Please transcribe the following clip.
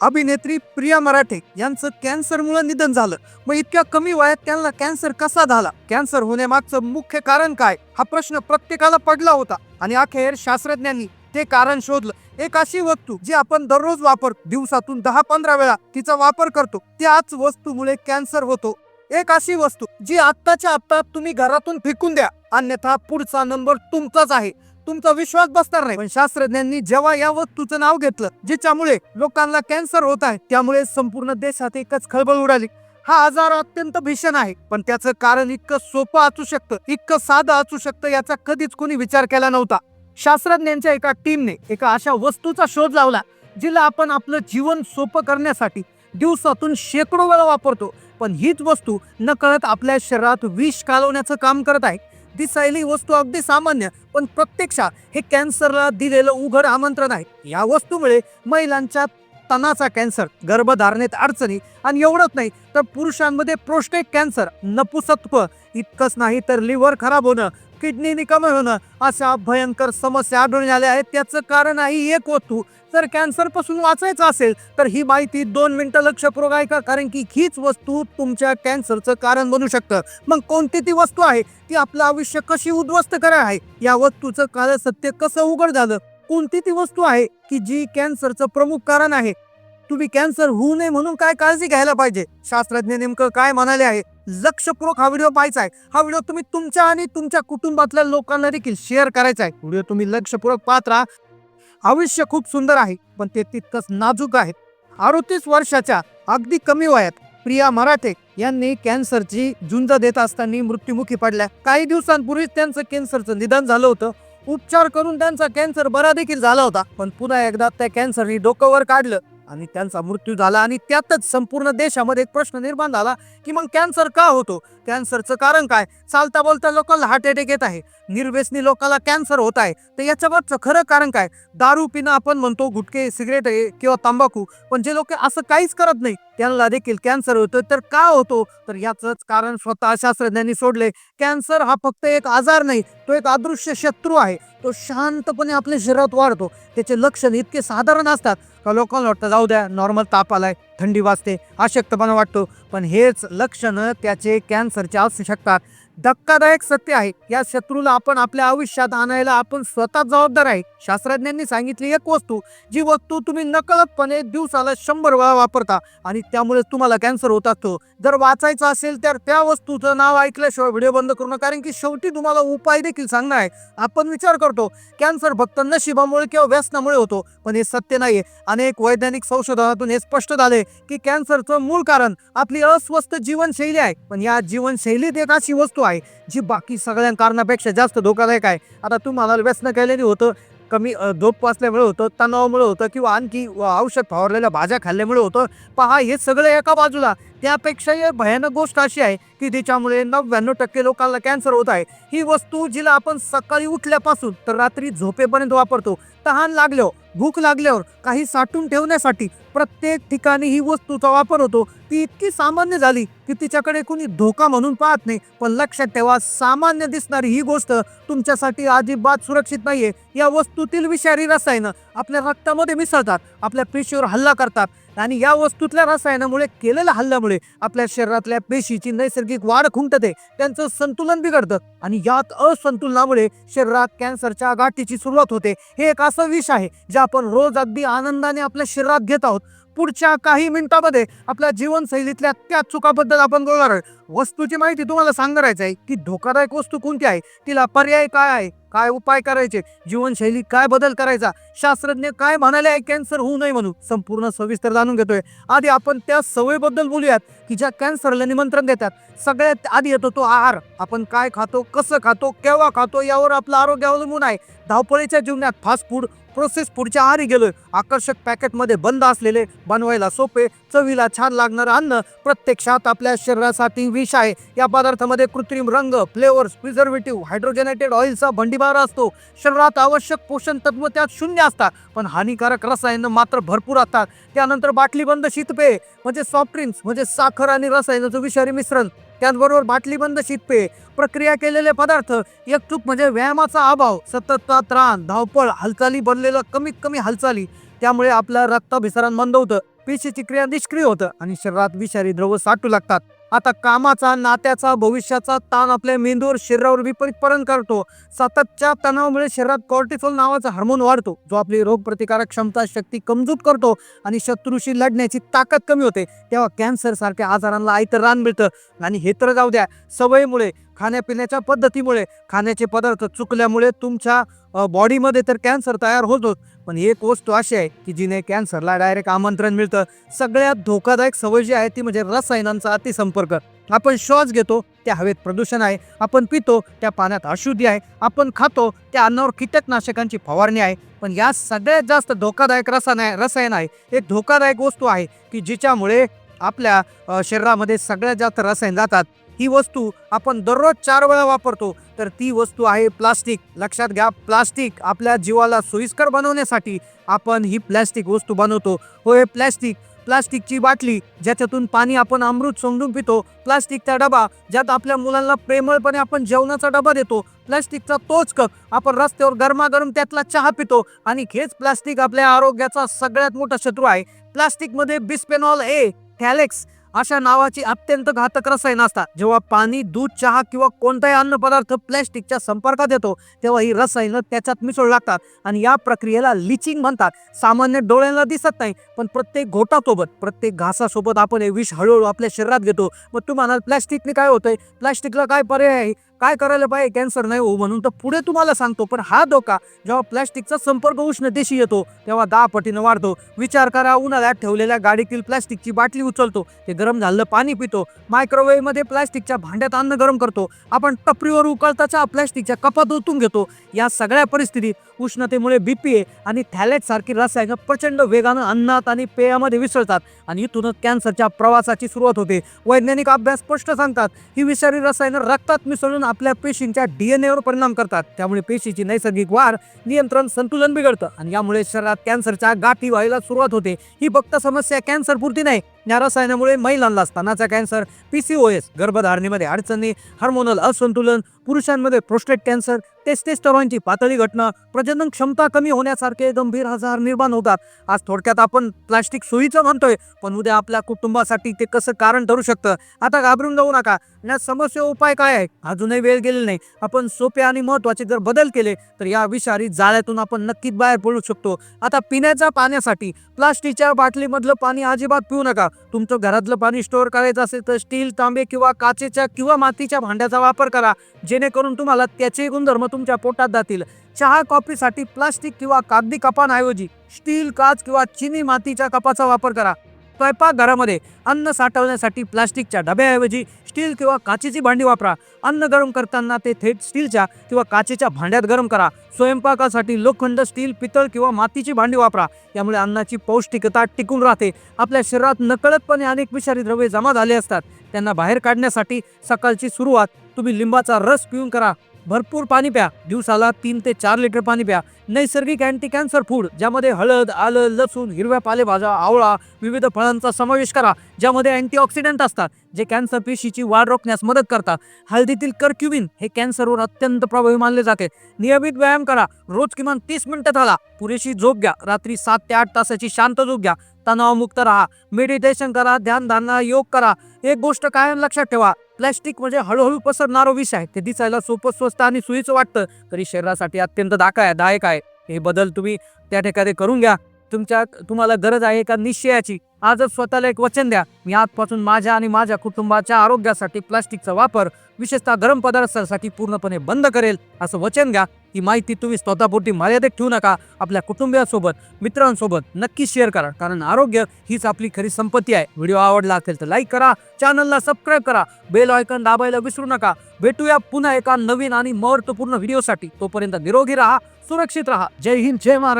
अभिनेत्री प्रिया मराठे यांचं कॅन्सरमुळे निधन झालं. मग इतक्या कमी वयात त्यांना कॅन्सर कसा झाला? कॅन्सर होण्यामागचं मुख्य कारण काय? हा प्रश्न प्रत्येकाला पडला होता आणि अखेर शास्त्रज्ञांनी ते कारण शोधलं. एक अशी वस्तू जी आपण दररोज वापर दिवसातून दहा पंधरा वेळा तिचा वापर करतो. त्याच वस्तूमुळे कॅन्सर होतो. एक अशी वस्तू जी आत्ताच्या आत्ता तुम्ही घरातून फेकून द्या. अन्यथा पुढचा नंबर तुमचाच आहे. तुमचा विश्वास बसणार नाही. पण शास्त्रज्ञांनी जेव्हा या वस्तूचं नाव घेतलं ज्याच्यामुळे लोकांना कॅन्सर होत आहे त्यामुळे संपूर्ण देशात एकच खळबळ उडाली. हा आजार अत्यंत भीषण आहे. पण त्याचं कारण इतकं सोपं असू शकतं इतकं साधं असू शकतं याचा कधीच कोणी विचार केला नव्हता. शास्त्रज्ञांच्या एका टीमने एका अशा वस्तूचा शोध लावला जिला आपण आपलं जीवन सोपं करण्यासाठी दिवसातून शेकडो वेळा वापरतो. पण हीच वस्तू नकळत आपल्या शरीरात विष कालवण्याचं काम करत आहे. दिसायली वस्तू अगदी सामान्य पण प्रत्यक्षात हे कॅन्सरला दिलेलं उघड आमंत्रण आहे. या वस्तूमुळे महिलांच्या तणाचा कॅन्सर गर्भधारणेत अडचणी आणि एवढंच नाही तर पुरुषांमध्ये प्रोस्टेट कॅन्सर नपुसत्व इतकंच नाही तर लिव्हर खराब होणं किडनी निकामी होणं अशा भयंकर समस्या आढळून आल्या आहेत. त्याचं कारण आहे एक वस्तू जर कॅन्सरपासून वाचायचं असेल तर ही माहिती दोन मिनटं लक्षपूर्वक ऐका कारण की हीच वस्तू तुमच्या कॅन्सरचं कारण बनू शकतं. मग कोणती ती वस्तू आहे? ती आपलं आयुष्य कशी उद्ध्वस्त करा आहे? या वस्तूचं काळ सत्य कसं उघड झालं? कोणती ती वस्तू आहे की जी कॅन्सरचं प्रमुख कारण आहे? तुम्ही कॅन्सर होऊ नये म्हणून काय काळजी घ्यायला पाहिजे? शास्त्रज्ञ नेमकं काय म्हणाले आहे? लक्षपूर्वक हा व्हिडिओ पाहायचा आहे. हा व्हिडिओ तुम्ही तुमच्या आणि तुमच्या कुटुंबातल्या लोकांना देखील शेअर करायचा आहे. व्हिडिओ तुम्ही लक्षपूर्वक पाहत राहा. आयुष्य खूप सुंदर आहे पण ते तितकंच नाजूक आहे. अडतीस वर्षाच्या अगदी कमी वयात प्रिया मराठे यांनी कॅन्सरची झुंज देत असताना मृत्युमुखी पडल्या. काही दिवसांपूर्वीच त्यांचं कॅन्सरचं निधन झालं होतं. उपचार करून त्यांचा कॅन्सर बरा देखील झाला होता. पण पुन्हा एकदा त्या कॅन्सरने डोकंवर काढलं. आणि त्यांचा मृत्यू झाला आणि त्यातच संपूर्ण देशामध्ये एक प्रश्न निर्माण झाला की मग कॅन्सर का होतो? कॅन्सरचं कारण काय? चालता बोलता लोकांना हार्ट अटॅक येत आहे. निर्व्यसनी लोकांना कॅन्सर होत आहे. तर याच्यामागचं खरं कारण काय? दारू पिणं आपण म्हणतो गुटके सिगरेट किंवा तंबाखू पण जे लोक असं काहीच करत नाही त्यांना देखील कॅन्सर होतो तर का होतो? तर याचंच कारण स्वतः शास्त्रज्ञांनी सोडले कॅन्सर हा फक्त एक आजार नाही तो एक अदृश्य शत्रू आहे. तो शांतपणे आपल्या शरीरात वाढतो. त्याचे लक्षण इतके साधारण असतात का लोकांना वाटतं जाऊ द्या नॉर्मल ताप आलाय थंडी वाजते अशक्तपणा वाटतो. पण हेच लक्षणं त्याचे कॅन्सरचे असू शकतात. धक्कादायक सत्य आहे. या शत्रूला आपण आपल्या आयुष्यात आणायला आपण स्वतः जबाबदार आहे. शास्त्रज्ञांनी सांगितली एक वस्तू जी वस्तू तुम्ही नकळतपणे दिवसाला शंभर वेळा वापरता आणि त्यामुळे तुम्हाला कॅन्सर होत असतो. जर वाचायचं असेल तर त्या वस्तूचं नाव ऐकल्याशिवाय व्हिडिओ बंद करू नका कारण की शेवटी तुम्हाला उपाय देखील सांगणार आहे. आपण विचार करतो कॅन्सर फक्त नशिबामुळे किंवा व्यसनामुळे होतो पण हे सत्य नाही अनेक वैज्ञानिक संशोधनातून हे स्पष्ट झाले की कॅन्सरचं मूळ कारण आपली अस्वस्थ जीवनशैली आहे. पण या जीवनशैलीत एक अशी वस्तू आहे आहे जी बाकी सगळ्या कारणापेक्षा जास्त धोकादायक आहे. आता तुम्हाला व्यसन केल्याने होतं कमी झोप वाचल्यामुळे होतं तणावामुळे होतं किंवा आणखी औषध फवारलेल्या भाज्या खाल्ल्यामुळे होतं. पहा हे सगळं एका बाजूला. त्यापेक्षाही भयानक गोष्ट अशी आहे की तिच्यामुळे नव्याण्णव टक्के लोकांना कॅन्सर होत आहे. ही वस्तू जिला आपण सकाळी उठल्यापासून तर रात्री झोपेपर्यंत वापरतो. तहान लागल्यावर भूक लागल्यावर काही साठून ठेवण्यासाठी प्रत्येक ठिकाणी ही वस्तूचा वापर होतो. ती इतकी सामान्य झाली की तिच्याकडे कुणी धोका म्हणून पाहत नाही. पण लक्षात ठेवा सामान्य दिसणारी ही गोष्ट तुमच्यासाठी अजिबात सुरक्षित नाहीये. या वस्तूतील विषारी रसायनं आपल्या रक्तामध्ये मिसळतात आपल्या पेशीवर हल्ला करतात आणि या वस्तूतल्या रसायनामुळे केलेल्या हल्ल्यामुळे आपल्या शरीरातल्या पेशीची नैसर्गिक वाढ खुंटते त्यांचं संतुलन बिघडतं आणि यात असंतुलनामुळे शरीरात कॅन्सरच्या गाठीची सुरुवात होते. हे एक असं विष आहे जे आपण रोज अगदी आनंदाने आपल्या शरीरात घेत आहोत. पुढच्या काही मिनिटांमध्ये आपल्या जीवनशैलीतल्या त्या चुकाबद्दल आपण बोलणार आहे वस्तूची माहिती तुम्हाला सांगणार आहे की धोकादायक वस्तू कोणती आहे? तिला पर्याय काय आहे? काय उपाय करायचे? जीवनशैली काय बदल करायचा? शास्त्रज्ञ काय म्हणाले आहे कॅन्सर होऊ नये म्हणून? संपूर्ण सविस्तर जाणून घेतोय. आधी आपण त्या सवयीबद्दल बोलूयात की ज्या कॅन्सरला निमंत्रण देतात. सगळ्यात आधी येतो तो आहार. आपण काय खातो कसं खातो केव्हा खातो यावर आपलं आरोग्य अवलंबून आहे. धावपळीच्या जीवनात फास्ट फूड प्रोसेस फूडच्या आहारी गेलोय. आकर्षक पॅकेटमध्ये बंद असलेले बनवायला सोपे चवीला छान लागणारं अन्न प्रत्यक्षात आपल्या शरीरासाठी विष आहे. या पदार्थामध्ये कृत्रिम रंग फ्लेवर्स प्रिझर्वेटिव्ह हायड्रोजनेटेड ऑइलचा भंडीभार असतो. शरीरात आवश्यक पोषण तत्व त्यात शून्य असतात. पण हानिकारक रसायनं मात्र भरपूर असतात. त्यानंतर बाटलीबंद शीतपेय म्हणजे सॉफ्ट ड्रिंक्स म्हणजे साखर आणि रसायनाचं विषारी मिश्रण. त्याचबरोबर बाटलीबंद शीतपेय प्रक्रिया केलेले पदार्थ एकचूक म्हणजे व्यायामाचा अभाव सततचा त्राण धावपळ हालचाली बनलेलं कमीत कमी हालचाली. त्यामुळे आपलं रक्ताभिसरण मंद होतं. पेशीची क्रिया निष्क्रिय होतं आणि शरीरात विषारी द्रव साठू लागतात. आता कामाचा नात्याचा भविष्याचा ताण आपल्या मेंदूवर शरीरावर विपरीत परिणाम करतो. सततच्या तणावामुळे शरीरात कॉर्टिसोल नावाचा हार्मोन वाढतो जो आपली रोगप्रतिकारक क्षमता शक्ती कमजोर करतो आणि शत्रूशी लढण्याची ताकद कमी होते. तेव्हा कॅन्सर सारख्या आजारांना आयतं रान मिळतं. आणि हे तर जाऊ द्या सवयीमुळे खाण्यापिण्याच्या पद्धतीमुळे खाण्याचे पदार्थ चुकल्यामुळे तुमच्या बॉडीमध्ये तर कॅन्सर तयार होतोच. पण एक वस्तू अशी आहे की जिने कॅन्सरला डायरेक्ट आमंत्रण मिळतं. सगळ्यात धोकादायक सवय जी आहे ती म्हणजे रसायनांचा अतिसंपर्क. आपण श्वास घेतो त्या हवेत प्रदूषण आहे. आपण पितो त्या पाण्यात अशुद्धी आहे. आपण खातो त्या अन्नावर कीटकनाशकांची फवारणी आहे. पण या सगळ्यात जास्त धोकादायक रसायन आहे रसायन आहे. एक धोकादायक वस्तू आहे की जिच्यामुळे आपल्या शरीरामध्ये सगळ्यात जास्त रसायन जातात. ही वस्तू आपण दररोज चार वेळा वापरतो तर ती वस्तू आहे प्लास्टिक. लक्षात घ्या प्लास्टिक आपल्या जीवाला सोयीस्कर बनवण्यासाठी आपण ही प्लॅस्टिक वस्तू बनवतो. होय प्लॅस्टिक. प्लास्टिकची बाटली ज्याच्यातून पाणी आपण अमृत समजून पितो प्लास्टिकचा डबा ज्यात आपल्या मुलांना प्रेमळपणे आपण जेवणाचा डबा देतो प्लास्टिकचा तोच कप आपण रस्त्यावर गरमागरम त्यातला चहा पितो आणि हेच प्लास्टिक आपल्या आरोग्याचा सगळ्यात मोठा शत्रू आहे. प्लास्टिकमध्ये बिस्पेनॉल ए थॅलेक्स अशा नावाची अत्यंत घातक रसायनं असतात. जेव्हा पाणी दूध चहा किंवा कोणताही अन्न पदार्थ प्लॅस्टिकच्या संपर्कात येतो तेव्हा ही रसायनं त्याच्यात मिसळू लागतात आणि या प्रक्रियेला लिचिंग म्हणतात. सामान्य डोळ्यांना दिसत नाही पण प्रत्येक घोटासोबत प्रत्येक घासासोबत आपण हे विष हळूहळू आपल्या शरीरात घेतो. मग तू म्हणाल प्लॅस्टिकने काय होतंय? प्लॅस्टिकला काय पर्याय आहे? काय करायला पाहिजे? कॅन्सर नाही हो म्हणून तर पुढे तुम्हाला सांगतो. पण हा धोका जेव्हा प्लॅस्टिकचा संपर्क उष्णतेशी येतो तेव्हा दहा पटीनं वाढतो. विचार करा उन्हाळ्यात ठेवलेल्या गाडीतील प्लॅस्टिकची बाटली उचलतो. ते गरम झालेलं पाणी पितो. मायक्रोवेव्हमध्ये प्लॅस्टिकच्या भांड्यात अन्न गरम करतो. आपण टपरीवर उकळताच्या प्लॅस्टिकच्या कपात ओतून घेतो. या सगळ्या परिस्थितीत उष्णतेमुळे बीपीए आणि थॅलेटसारखी रसायनं प्रचंड वेगानं अन्नात आणि पेयामध्ये विसळतात आणि इथूनच कॅन्सरच्या प्रवासाची सुरुवात होते. वैज्ञानिक अभ्यास स्पष्ट सांगतात ही विषारी रसायनं रक्तात मिसळून आपल्या पेशींच्या डी एन एवर परिणाम करतात. त्यामुळे पेशीची नैसर्गिक वाढ नियंत्रण संतुलन बिघडतं. आणि यामुळे शरीरात कॅन्सरच्या गाठी व्हायला सुरुवात होते. ही फक्त समस्या कॅन्सर पुरती नाही या रसायनामुळे महिलांना स्तनाचा cancer P C O S गर्भधारणेमध्ये अडचणी हार्मोनल असंतुलन पुरुषांमध्ये प्रोस्टेट कॅन्सर टेस्टेस्टरॉनची पातळी घटना प्रजनन क्षमता कमी होण्यासारखे गंभीर आजार निर्माण होतात. आज थोडक्यात आपण प्लास्टिक सोयीचं म्हणतोय पण उद्या आपल्या कुटुंबासाठी ते कसं कारण ठरू शकतं? आता घाबरून जाऊ नका. या समस्या उपाय काय आहे? अजूनही वेळ गेलेला नाही. आपण सोपे आणि महत्त्वाचे जर बदल केले तर या विषारी जाळ्यातून आपण नक्कीच बाहेर पडू शकतो. आता पिण्याच्या पाण्यासाठी प्लास्टिकच्या बाटलीमधलं पाणी अजिबात पिऊ नका. तुमचं घरातलं पाणी स्टोअर करायचं असेल तर स्टील तांबे किंवा काचेच्या किंवा मातीच्या भांड्याचा वापर करा. जेणेकरून तुम्हाला त्याचे गुणधर्म तुमच्या पोटात जातील. चहा कॉफीसाठी प्लास्टिक किंवा कागदी कपांऐवजी स्टील काच किंवा चिनी मातीच्या कपाचा वापर करा. स्वयंपाकघरामध्ये अन्न साठवण्यासाठी प्लास्टिकच्या डब्याऐवजी स्टील किंवा काचेची भांडी वापरा. अन्न गरम करताना ते थेट स्टीलच्या किंवा काचेच्या भांड्यात गरम करा. स्वयंपाकासाठी लोखंड स्टील पितळ किंवा मातीची भांडी वापरा. यामुळे अन्नाची पौष्टिकता टिकून राहते. आपल्या शरीरात नकळतपणे अनेक विषारी द्रव्ये जमा झाले असतात. त्यांना बाहेर काढण्यासाठी सकाळची सुरुवात तुम्ही लिंबाचा रस पिऊन करा. भरपूर पाणी प्या. दिवसाला तीन ते चार लिटर पाणी प्या. नैसर्गिक अँटी कॅन्सर फूड ज्यामध्ये हळद आलं लसूण हिरव्या पालेभाज्या आवळा विविध फळांचा समावेश करा ज्यामध्ये अँटीऑक्सिडंट असतात जे कॅन्सर पेशीची वाढ रोखण्यास मदत करतात. हळदीतील कर्क्युमिन हे कॅन्सरवर अत्यंत प्रभावी मानले जाते. नियमित व्यायाम करा रोज किमान तीस मिनिटं झाला पुरेशी झोप घ्या रात्री सात ते आठ तासाची शांत झोप घ्या तणावमुक्त राहा मेडिटेशन करा ध्यानधारणा योग करा. एक गोष्ट कायम लक्षात ठेवा प्लॅस्टिक म्हणजे हळूहळू पसरणारं विष आहे ते दिसायला सोपं स्वस्त आणि सोयीचं वाटतं तरी शरीरासाठी अत्यंत दाका दायक आहे. हे बदल तुम्ही त्या ठिकाणी करून घ्या. तुमच्या तुम्हाला गरज आहे का निश्चयाची? आजच स्वतःला एक वचन द्या. मी आजपासून माझ्या आणि माझ्या कुटुंबाच्या आरोग्यासाठी प्लास्टिकचा वापर विशेषतः गरम पदार्थांसाठी पूर्णपणे बंद करेल असं वचन घ्या ही माहिती तुम्ही स्वतःपुरती मर्यादित ठेवू नका. आपल्या कुटुंबियासोबत मित्रांसोबत नक्की शेअर करा कारण आरोग्य हीच आपली खरी संपत्ती आहे. व्हिडिओ आवडला असेल तर लाईक करा चॅनलला सबस्क्राईब करा. बेल आयकॉन दाबायला विसरू नका. भेटूया पुन्हा एका नवीन आणि महत्त्वपूर्ण व्हिडिओसाठी तोपर्यंत निरोगी राहा सुरक्षित राहा. जय हिंद जय महाराष्ट्र.